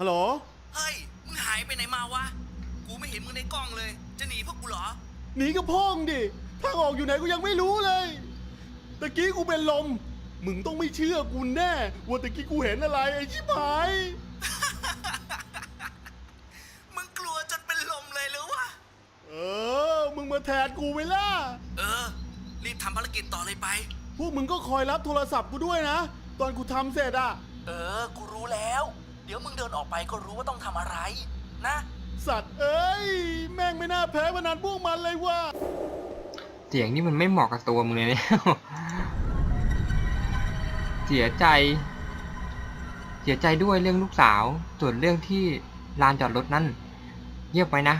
ฮัลโหล เฮ้ย มึงหายไปไหนมาวะ กูไม่เห็นมึงในกล้องเลย จะหนีพวกกูเหรอ หนีกับพ่องดิ ทางออกอยู่ไหนกูยังไม่รู้เลย ตะกี้กูเป็นลม มึงต้องไม่เชื่อกูแน่ ว่าตะกี้กูเห็นอะไรไอ้ชิบหาย มึงกลัวจนเป็นลมเลยหรือวะ เออ มึงมาแทนกูไปล่ะ เออ รีบทำภารกิจต่อเลยไป พวกมึงก็คอยรับโทรศัพท์กูด้วยนะ ตอนกูทำเสร็จอะ เออ กูรู้แล้ว เดี๋ยวมึงเดินออกไปก็รู้ว่าต้องทำอะไร นะ สัตว์เอ้ย แม่งไม่น่าแพ้พนันพวกมันเลยว่ะ เสียงนี่มันไม่เหมาะกับตัวมึงเลยเนี่ย เสียใจ เสียใจด้วยเรื่องลูกสาว ส่วนเรื่องที่ลานจอดรถนั่นเงียบไว้นะ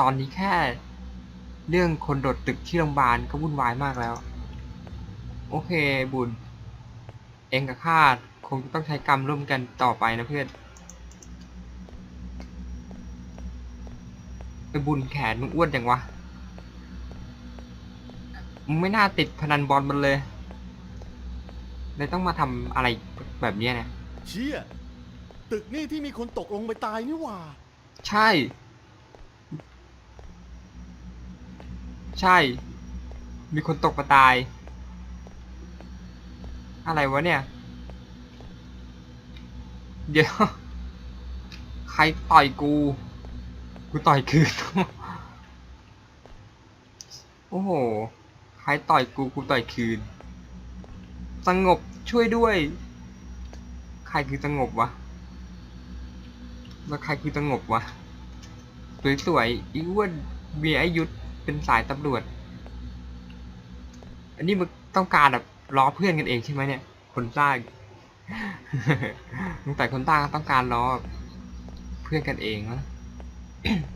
ตอนนี้แค่ เรื่องคนโดดตึกที่โรงพยาบาลก็วุ่นวายมากแล้ว โอเคบุญ เองกับข้าคงจะต้องใช้กรรมร่วมกันต่อไปนะเพื่อน ไอ้บุญแขนมึงอ้วนจังวะ มึงไม่น่าติดพนันบอลมันเลย เลยต้องมาทำอะไรแบบเนี้ยนะ เชี่ยตึกนี่ที่มีคนตกลงไปตายนี่หว่า ใช่ ใช่ มีคนตกมาตาย อะไรวะเนี่ย เดี๋ยว ใครต่อยกู กูต่อยคืน โอ้โห ใครต่อยกู กูต่อยคืน สงบช่วยด้วย ใครคือสงบวะ แล้วใครคือสงบวะ สวยๆอีอ้วนเบียร์ไอยุทธเป็นสายตำรวจ อันนี้มึงต้องการแบบล้อเพื่อนกันเองใช่ไหมเนี่ย คนสร้างมึงแต่คนสร้างต้องการล้อเพื่อนกันเองนะ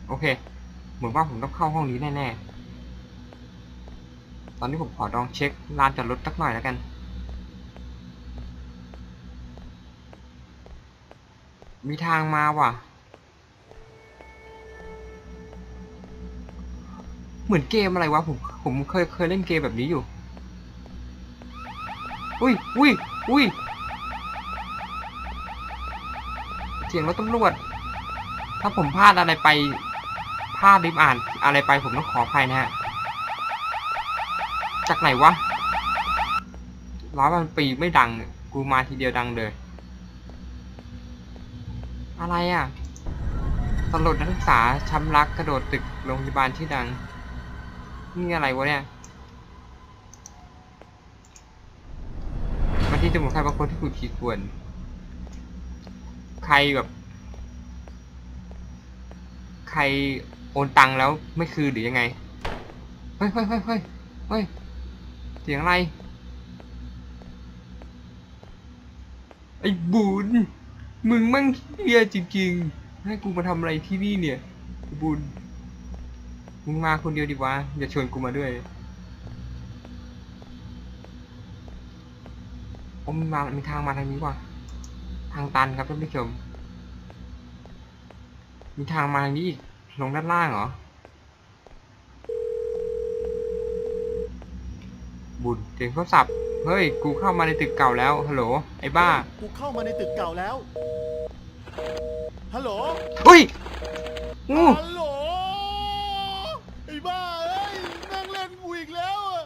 โอเค เหมือนว่าผมต้องเข้าห้องนี้แน่ๆ ตอนนี้ผมขอลองเช็คลานจอดรถสักหน่อยแล้วกัน มีทางมาว่ะ เหมือนเกมอะไรวะ ผมผมเคยเคยเล่นเกมแบบนี้อยู่ อุ้ยอุ้ยอุ้ยเสียงรถตำรวจ ถ้าผมพลาดอะไรไปพลาดริมอ่านอะไรไปผมต้องขออภัยนะฮะ จากไหนวะร้อยวันปีไม่ดัง กูมาทีเดียวดังเลย อะไรอะตำรวจนักศึกษาช้ำรักกระโดดตึกโรงพยาบาลที่ดัง นี่อะไรวะเนี่ยมาที่จมูกใครบางคนที่ถูกขีดข่วนใครแบบ ใครโอนตังค์แล้วไม่คืนหรือยังไง เฮ้ยเฮ้ยเฮ้ยเฮ้ยเฮ้ยเสียงอะไร ไอ้บุญ มึงมั่งเฮียจริงๆ ให้กูมาทำอะไรที่นี่เนี่ย บุญ มึงมาคนเดียวดีวะ อย่าชวนกูมาด้วยโอ้มีมามีทางมาทางนี้ว่ะ ทางตันครับท่านผู้ชม มีทางมาทางนี้อีกลงด้านล่างเหรอ บุญเสียงโทรศัพท์ เฮ้ย กูเข้ามาในตึกเก่าแล้ว ฮัลโหล ไอ้บ้า กูเข้ามาในตึกเก่าแล้ว ฮัลโหล เฮ้ยอู้ฮัลโหล ไอ้บ้าเอ้ยนั่งเล่นกูอีกแล้วอะ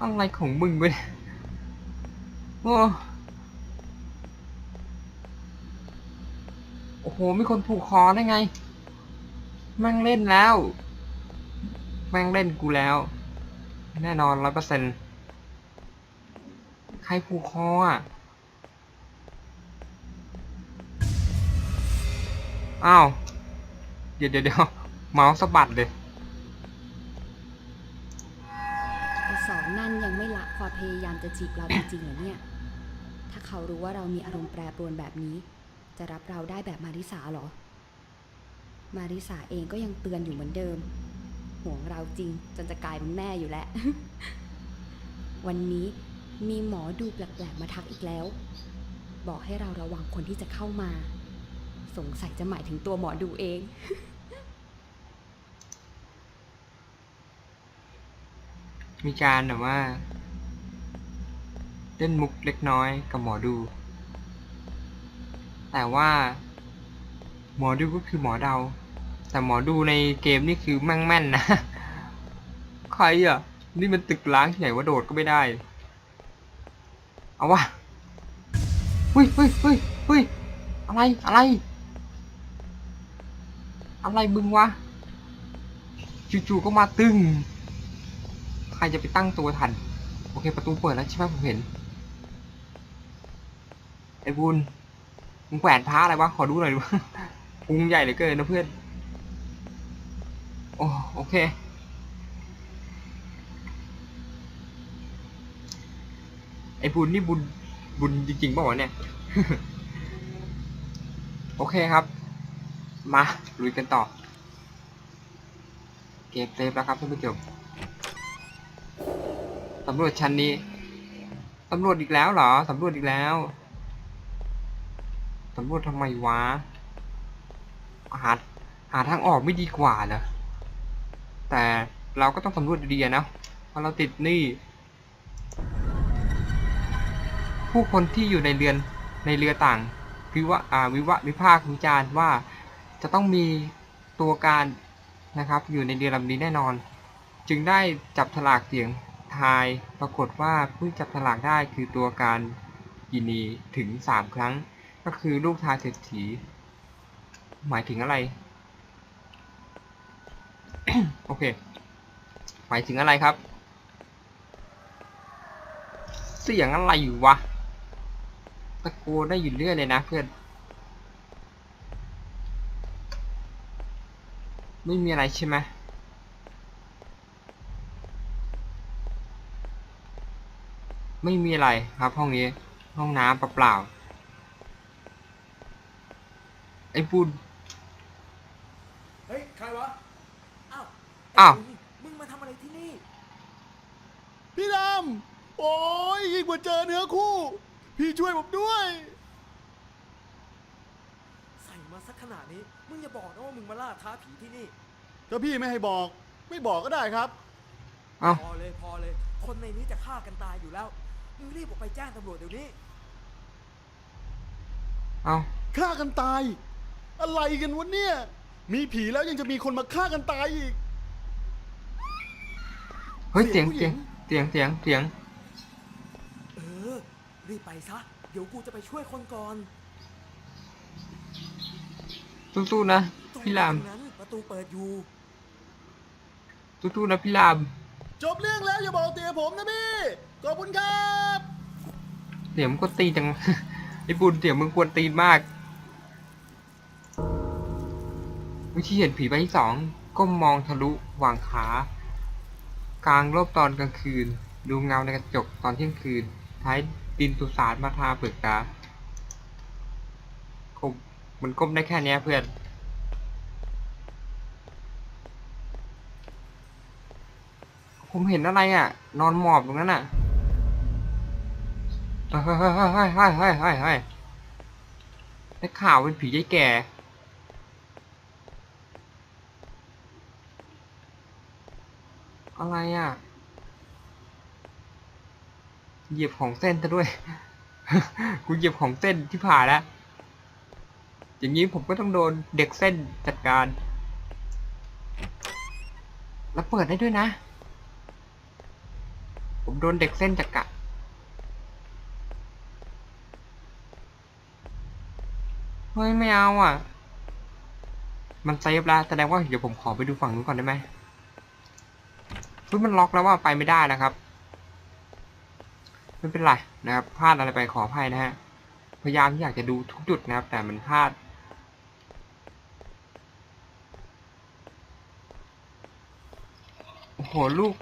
อะไรของมึงวะเนี่ยโอ้ อ้โห มีคนผูกคอได้ไง แม่งเล่นแล้ว แม่งเล่นกูแล้ว แน่นอนร้อยเปอร์เซ็นต์ใครผูกคออะ อ้าว เดี๋ยวเดี๋ยวเดี๋ยวเมาส์สะบัดเลยแต่สองนั่นยังไม่ละความพยายามจะจีบเราจริงๆเหรอเนี่ย ถ้าเขารู้ว่าเรามีอารมณ์แปรปรวนแบบนี้ จะรับเราได้แบบมาริสาเหรอ มาริสาเองก็ยังเตือนอยู่เหมือนเดิม ห่วงเราจริงจนจะกลายเป็นแม่อยู่แล้ว วันนี้มีหมอดูแปลกๆมาทักอีกแล้ว บอกให้เราระวังคนที่จะเข้ามา สงสัยจะหมายถึงตัวหมอดูเองมีการแบบว่า เล่นมุกเล็กน้อยกับหมอดู แต่ว่า หมอดูก็คือหมอเดา แต่หมอดูในเกมนี่คือแม่งแม่นนะ ใครอะ นี่มันตึกล้างที่ไหนว่าโดดก็ไม่ได้ เอาวะเฮ้ยเฮ้ยเฮ้ยเฮ้ยอะไร อะไร อะไรมึงวะ จู่ๆก็มาตึง ใครจะไปตั้งตัวทัน โอเค ประตูเปิดแล้วใช่ไหมผมเห็น ไอ้บุญ มึงแขวนพระอะไรวะ ขอดูหน่อยดูพุงใหญ่เหลือเกินนะเพื่อน โอ้โอเค ไอ้บุญนี่บุญบุญจริงๆเปล่าวะเนี่ย โอเคครับ มาลุยกันต่อ เก็บเซฟแล้วครับท่านผู้ชมสำรวจชั้นนี้สำรวจอีกแล้วเหรอสำรวจอีกแล้ว สำรวจทำไมวะ หา หาทางออกไม่ดีกว่าเหรอ แต่เราก็ต้องสำรวจดีๆนะเพราะเราติดหนี้ ผู้คนที่อยู่ในเรือนในเรือต่างวิวะอ่าวิวะวิพากษ์วิจารณ์ว่าจะต้องมีตัวการนะครับ อยู่ในเรือลำนี้แน่นอน จึงได้จับฉลากเสียงทายปรากฏว่าผู้จับฉลากได้คือตัวการกินีถึงสามครั้ง ก็คือลูกทายเศรษฐี หมายถึงอะไร โอเค หมายถึงอะไรครับ เสียงอะไรอยู่วะ ตะโกนได้อยู่เรื่อยเลยนะเพื่อน ไม่มีอะไรใช่ไหมไม่มีอะไรครับห้องนี้ ห้องน้ำเปล่าๆ ไอ้ปุนเฮ้ย ใครวะ อ้าวอ้าวไบุญมึงมาทำอะไรที่นี่ พี่ดำ โอ้ยยิ่งกว่าเจอเนื้อคู่ พี่ช่วยผมด้วย ใส่มาสักขนาดนี้ มึงอย่าบอกนะว่ามึงมาล่าท้าผีที่นี่ ถ้าพี่ไม่ให้บอก ไม่บอกก็ได้ครับ เอ้าพอเลยพอเลย คนในนี้จะฆ่ากันตายอยู่แล้ว มึงรีบออกไปแจ้งตำรวจเดี๋ยวนี้ เอ้าฆ่ากันตาย อะไรกันวะเนี่ย มีผีแล้วยังจะมีคนมาฆ่ากันตายอีก เฮ้ยเสีเสียยงงผู้หญิเสียงงเสียงเสียงเสียง เออ รีบไปซะ เดี๋ยวกูจะไปช่วยคนก่อนสู้ๆนะตรงพี่รามนั้นประตูเปิดอยู่ สู้ๆนะพี่ราม จบเรื่องแล้วอย่าบอกเตียผมนะพี่ขอบคุณครับ เสียงมึงกวนตีนจัง ไอ้บุญเสียงมึงกวนตีนมาก วิธีเห็นผีใบที่สองก้มมองทะลุวางขากลางรอบตอนกลางคืน ดูเงาในกระจกตอนเที่ยงคืน ท้ายดินตุสารมาทาเปลือกตาคมมันก้มได้แค่นี้เพื่อนผมเห็นอะไรอะ นอนหมอบตรงนั้นอะเฮ้ยเฮ้ยเฮ้ยเฮ้ยเฮ้ยเฮ้ยเฮ้ยได้ข่าวเป็นผียายแก่ อะไรอะ เหยียบของเส้นซะด้วย กูเหยียบของเส้นที่ผ่าแล้ว อย่างนี้ผมก็ต้องโดนเด็กเส้นจัดการ แล้วเปิดได้ด้วยนะ ผมโดนเด็กเส้นจัดการเฮ้ยไม่เอาอะ มันเซฟแล้วแสดงว่าเดี๋ยวผมขอไปดูฝั่งนู้นก่อนได้ไหม เฮ้ยมันล็อกแล้วว่าไปไม่ได้นะครับไม่เป็นไรนะครับพลาดอะไรไปขออภัยนะฮะพยายามที่อยากจะดูทุกจุดนะครับ แต่มันพลาดโอ้โหลูก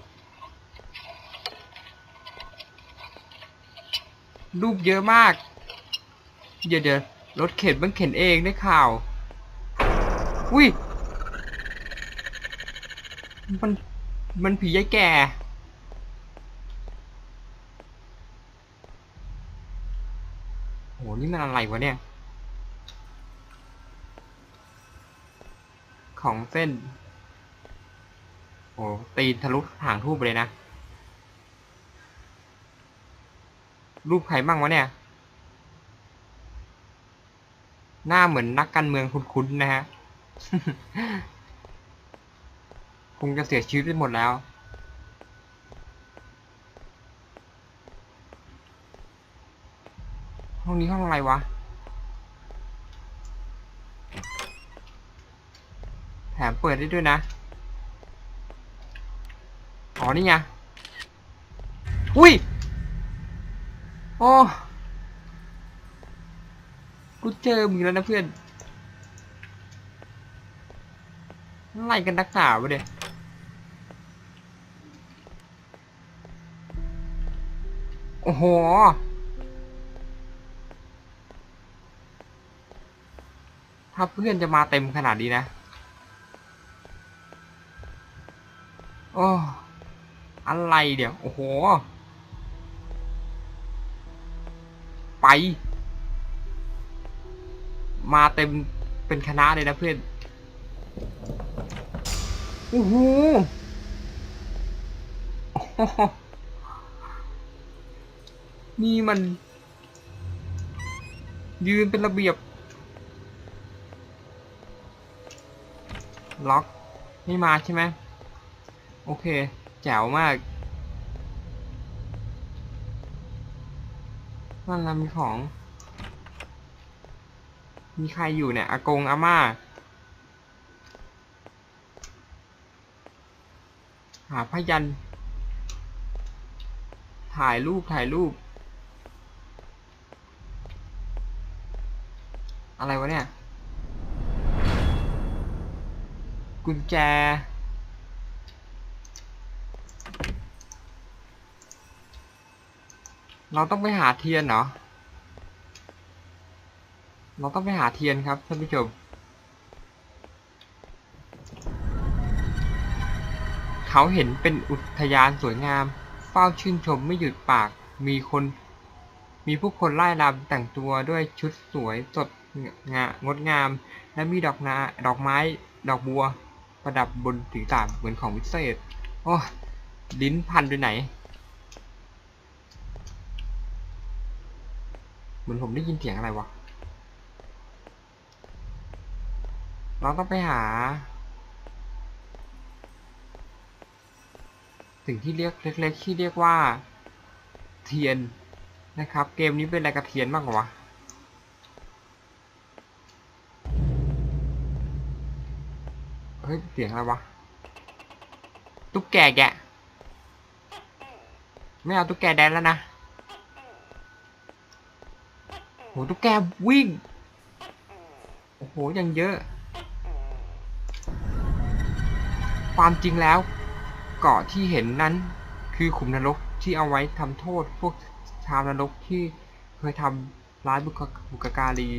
รูปเยอะมาก เดี๋ยวเดี๋ยวรถเข็นมันเข็นเองได้ข่าว อุ้ยมัน มันผียายแก่ โห นี่มันอะไรวะเนี่ย ของเส้นโอ้ตีนทะลุหางทูบเลยนะ รูปใครมั่งวะเนี่ย หน้าเหมือนนักการเมืองคุ้นๆนะฮะ คงจะเสียชีวิตไปหมดแล้ว ห้องนี้ห้องอะไรวะ แถมเปิดได้ด้วยนะ อ๋อ นี่ไง อุ้ย โอ้กูเจอมึงแล้วนะเพื่อนอะไรกันนักหนาวะเนี่ย โอ้โห ถ้าเพื่อนจะมาเต็มขนาดนี้นะ โอ้ อะไรเดี๋ยว โอ้โห ไป มาเต็มเป็นคณะเลยนะเพื่อน โอ้โหโอ้โห นี่มัน ยืนเป็นระเบียบ ล็อก ไม่มาใช่ไหม โอเค แจ๋วมากนั่นละมีของ มีใครอยู่เนี่ย อากง อาม่า หาพยัน ถ่ายรูป ถ่ายรูป อะไรวะเนี่ย กุญแจ เราต้องไปหาเทียนเหรอ เราต้องไปหาเทียนครับท่านผู้ชม เขาเห็นเป็นอุทยานสวยงาม เฝ้าชื่นชมไม่หยุดปาก มีคนมีผู้คนไล่รำแต่งตัวด้วยชุดสวยสด งางดงาม และมีดอกนาดอกไม้ดอกบัว ประดับบนศีรษะเหมือนของวิเศษ โอ้ลิ้นพันไปไหน เหมือนผมได้ยินเสียงอะไรวะ เราต้องไปหา สิ่งที่เรียกเล็กๆที่เรียกว่า เทียนนะครับ เกมนี้เป็นอะไรกับเทียนมากกว่าวะ เฮ้ย เสียงอะไรวะ ตุ๊กแกแกไม่เอาตุ๊กแกแดนแล้วนะโหตุ๊กแกวิ่ง โอ้โห ยังเยอะ ความจริงแล้วเกาะที่เห็นนั้น คือขุมนรกที่เอาไว้ทำโทษพวกชาวนรกที่เคยทำร้ายบุคบุกการี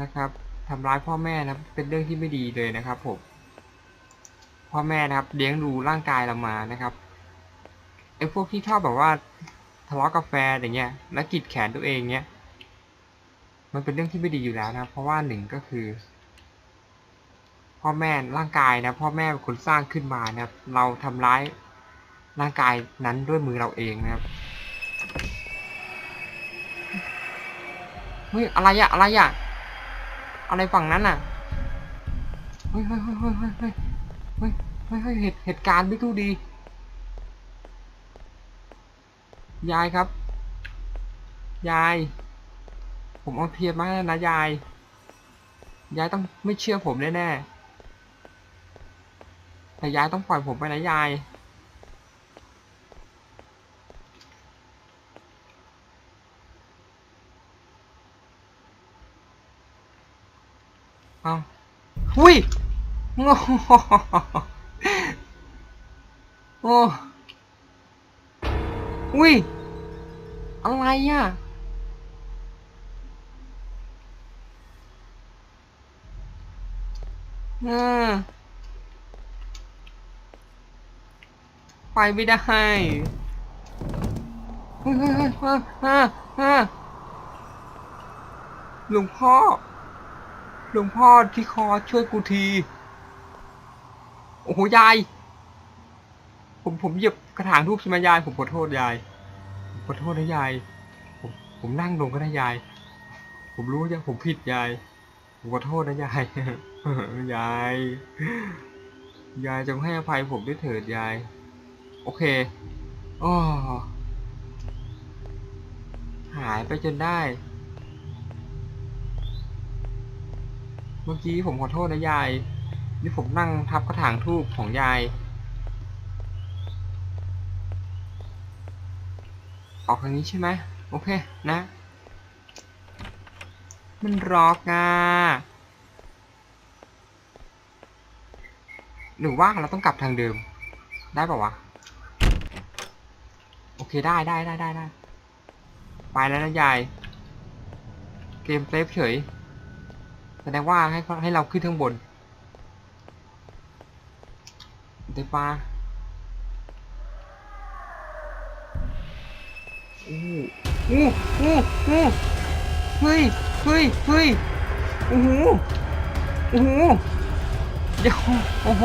นะครับ ทำร้ายพ่อแม่นะเป็นเรื่องที่ไม่ดีเลยนะครับผมพ่อแม่นะครับเลี้ยงดูร่างกายเรามานะครับไอ้พวกที่ชอบแบบว่าทะเลาะกับแฟอย่างเงี้ยแล้วกีดแขนตัวเองเงี้ยมันเป็นเรื่องที่ไม่ดีอยู่แล้วนะเพราะว่าหนึ่งก็คือ พ่อแม่ร่างกายนะพ่อแม่เป็นคนสร้างขึ้นมานะครับเราทำร้ายร่างกายนั้นด้วยมือเราเองนะครับเฮ้ยอะไรอะอะไรอะ อะไรฝั่งนั้นอะเฮ้ยเฮ้ยเฮ้ยเฮ้ยเฮ้ยเฮ้ยเฮ้ยเฮ้ยเหตุเหตุการณ์ไม่ดูดี ยายครับ ยาย ผมเอาเทียนมาให้นะยาย ยายต้องไม่เชื่อผมแน่ๆแต่ยายต้องปล่อยผมไปนะยาย หุ้ยโง่โอ้อุ้ย อะไรอะ เออไปไม่ได้เฮ้ยเฮ้ยเฮ้ยเฮ้ยเฮ้ยเฮ้ยหลวงพ่อ หลวงพ่อที่คอช่วยกูที โอ้โหยาย ผมผมเหยียบกระถางทูบใช่ไหมยาย ผมขอโทษยายขอโทษนะยาย ผมผมนั่งลงก็ได้ยาย ผมรู้ยังผมผิดยาย ผมขอโทษนะยาย ยาย ยายจงให้อภัยผมด้วยเถิดยาย โอเคอ๋อหายไปจนได้ เมื่อกี้ผมขอโทษนะยาย นี่ผมนั่งทับกระถางทูบของยาย ออกทางนี้ใช่ไหมโอเคนะ มันรอกอะหรือว่าเราต้องกลับทางเดิม ได้ป่าวะ โอเคได้ได้ได้ได้ได้ไปแล้วนะยาย เกมเซฟเฉย แสดงว่าให้ให้เราขึ้นข้างบนเดี๋ยวปลาอู้อู้อู้อู้เฮ้ยเฮ้ยเฮ้ยโอ้โหโอ้โหเดี๋ยวโอ้โห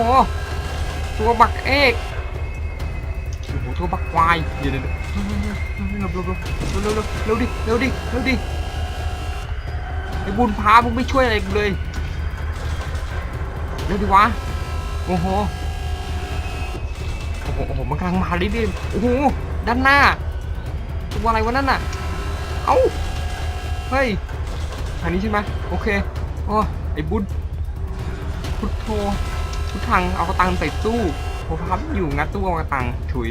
ตัวบักเอกโอ้โหตัวบักควายเดี๋ยวเดี๋ยวเดี๋ยวเร็วเร็วเร็วเร็วเร็วเร็วดิเร็วดิเร็วดิ ไอ้บุญพามึงไม่ช่วยอะไรกูเลยเร็วดิวะโอ้โหโอ้โหโอ้โหมันกำลังมาดิดิโอ้โหด้านหน้าตัวอะไรวะนั่นน่ะเอ้าเฮ้ยทางนี้ใช่ไหมโอเคโอ้ไอ้บุญพุทโธพุทธังเอากระตังใส่ตู้โอ้พับอยู่งัดตู้เอากระตังถุย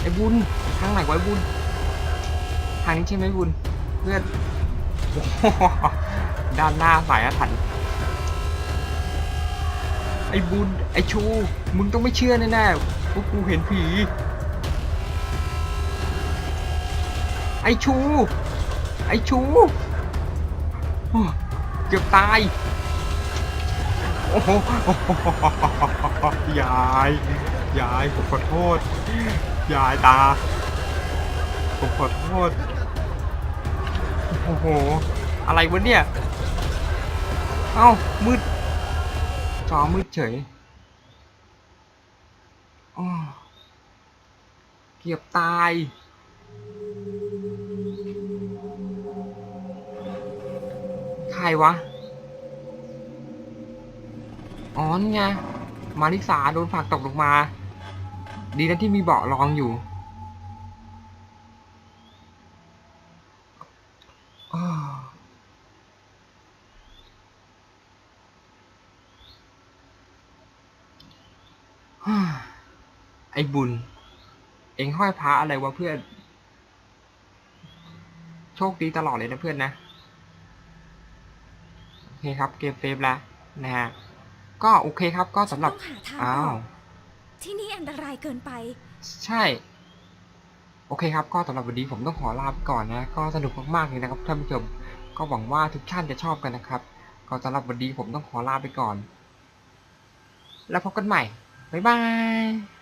ไอ้บุญทางไหนวะไอ้บุญทางนี้ใช่ไหมบุญ เพื่อนโอ้โหด้านหน้าสายอาถรรพ์ไอ้บุญไอ้ชู มึงต้องไม่เชื่อแน่ๆพวกกูเห็นผี ไอ้ชู ไอ้ชูเกือบตาย โอ้โหยาย ยายผมขอโทษ ยายตา ผมขอโทษ โอ้โห อะไรวะเนี่ย เอ้า มืดจอมืดเฉยอ้อเกือบตาย ใครวะ อ๋อนี่ไง มาริสาโดนผักตกลงมา ดีนะที่มีเบาะรองอยู่อ้าวฮ่า ไอ้บุญ เอ็งห้อยพระอะไรวะเพื่อน โชคดีตลอดเลยนะเพื่อนนะโอเคครับ เกมเซฟแล้วนะฮะ ก็โอเคครับก็สำหรับ ต้องหาทางอ้าอว อกที่นี่อันตรายเกินไป ใช่ โอเคครับ ก็สำหรับวันนี้ผมต้องขอลาไปก่อนนะ ก็สนุกมากๆเลยนะครับท่านผู้ชม ก็หวังว่าทุกท่านจะชอบกันนะครับ ก็สำหรับวันนี้ผมต้องขอลาไปก่อน แล้วพบกันใหม่ บ๊ายบาย